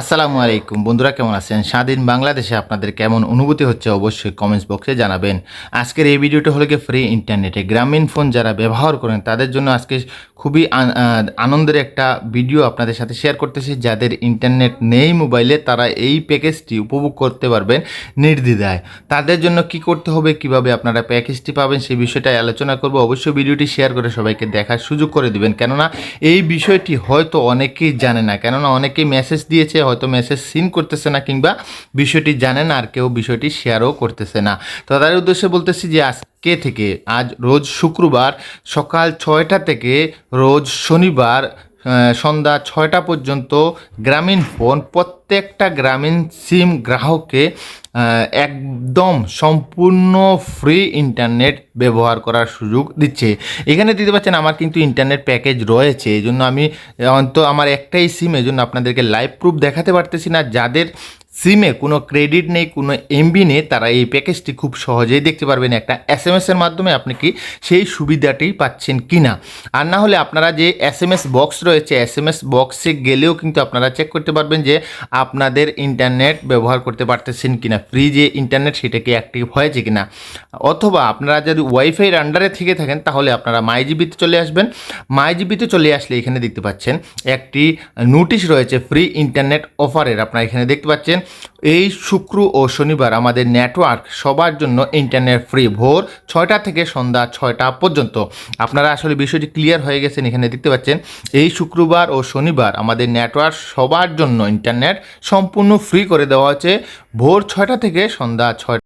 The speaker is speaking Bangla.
আসসালামু আলাইকুম। বন্ধুরা, কেমন আছেন? স্বাধীন বাংলাদেশে আপনাদের কেমন অনুভূতি হচ্ছে অবশ্যই কমেন্টস বক্সে জানাবেন। আজকের এই ভিডিওটা হলো কি ফ্রি ইন্টারনেটে গ্রামীণ ফোন যারা ব্যবহার করেন, তাদের জন্য আজকে খুবই আনন্দের একটা ভিডিও আপনাদের সাথে শেয়ার করতেছি। যাদের ইন্টারনেট নেই মোবাইলে তারা এই প্যাকেজটি উপভোগ করতে পারবেন নির্দ্বিধায়। তাদের জন্য কি করতে হবে, কীভাবে আপনারা প্যাকেজটি পাবেন, সেই বিষয়টাই আলোচনা করব। অবশ্যই ভিডিওটি শেয়ার করে সবাইকে দেখার সুযোগ করে দিবেন। কেননা, এই বিষয়টি হয়তো অনেকেই জানে না। কেননা, অনেকেই মেসেজ দিয়েছে হয়তো মেসেজ সিন করতেছে না কিংবা বিষয়টি জানে না আর কেউ বিষয়টি শেয়ারও করতেছে না। তো তাদের উদ্দেশ্যে বলতেছি যে আজকে থেকে, আজ রোজ শুক্রবার সকাল ছয়টা থেকে রোজ শনিবার সন্ধ্যা ছয়টা পর্যন্ত গ্রামীণ ফোন, প্রত্যেকটা গ্রামীণ সিম গ্রাহককে একদম সম্পূর্ণ ফ্রি ইন্টারনেট ব্যবহার করার সুযোগ দিচ্ছে। এখানে দিতে পারছেন আমার কিন্তু ইন্টারনেট প্যাকেজ রয়েছে, এই জন্য আমি অন্ত আমার একটাই সিম, এই জন্য আপনাদেরকে লাইভ প্রুফ দেখাতে পারতেছি না। যাদের সিমে কোনো ক্রেডিট নেই, কোনো এমবি নেই, তারা এই প্যাকেজটি খুব সহজেই দেখতে পারবেন একটা এস এম এসের মাধ্যমে আপনি কি সেই সুবিধাটি পাচ্ছেন কি না আর না হলে আপনারা যে এস এম এস বক্স রয়েছে এস এম এস বক্সে গেলেও কিন্তু আপনারা চেক করতে পারবেন যে আপনাদের ইন্টারনেট ব্যবহার করতে পারতেছেন কি না ফ্রি যে ইন্টারনেট সেটা কি অ্যাক্টিভ হয়েছে কিনা। অথবা আপনারা যদি ওয়াইফাইয়ের আন্ডারে থেকে থাকেন, তাহলে আপনারা মাই জিবিতে চলে আসবেন। মাই জিবিতে চলে আসলে এখানে দেখতে পাচ্ছেন একটি নোটিশ রয়েছে ফ্রি ইন্টারনেট অফারের আপনারা এখানে দেখতে পাচ্ছেন। এই শুক্র ও শনিবার আমাদের নেটওয়ার্ক সবার জন্য ইন্টারনেট ফ্রি ভোর ছয়টা থেকে সন্ধ্যা ছয়টা পর্যন্ত। আপনারা আসলে বিষয়টি ক্লিয়ার হয়ে গেছেন, এখানে দেখতে পাচ্ছেন। এই শুক্রবার ও শনিবার আমাদের নেটওয়ার্ক সবার জন্য ইন্টারনেট সম্পূর্ণ ফ্রি করে দেওয়া হচ্ছে ভোর ছয়টা থেকে সন্ধ্যা ছয়টা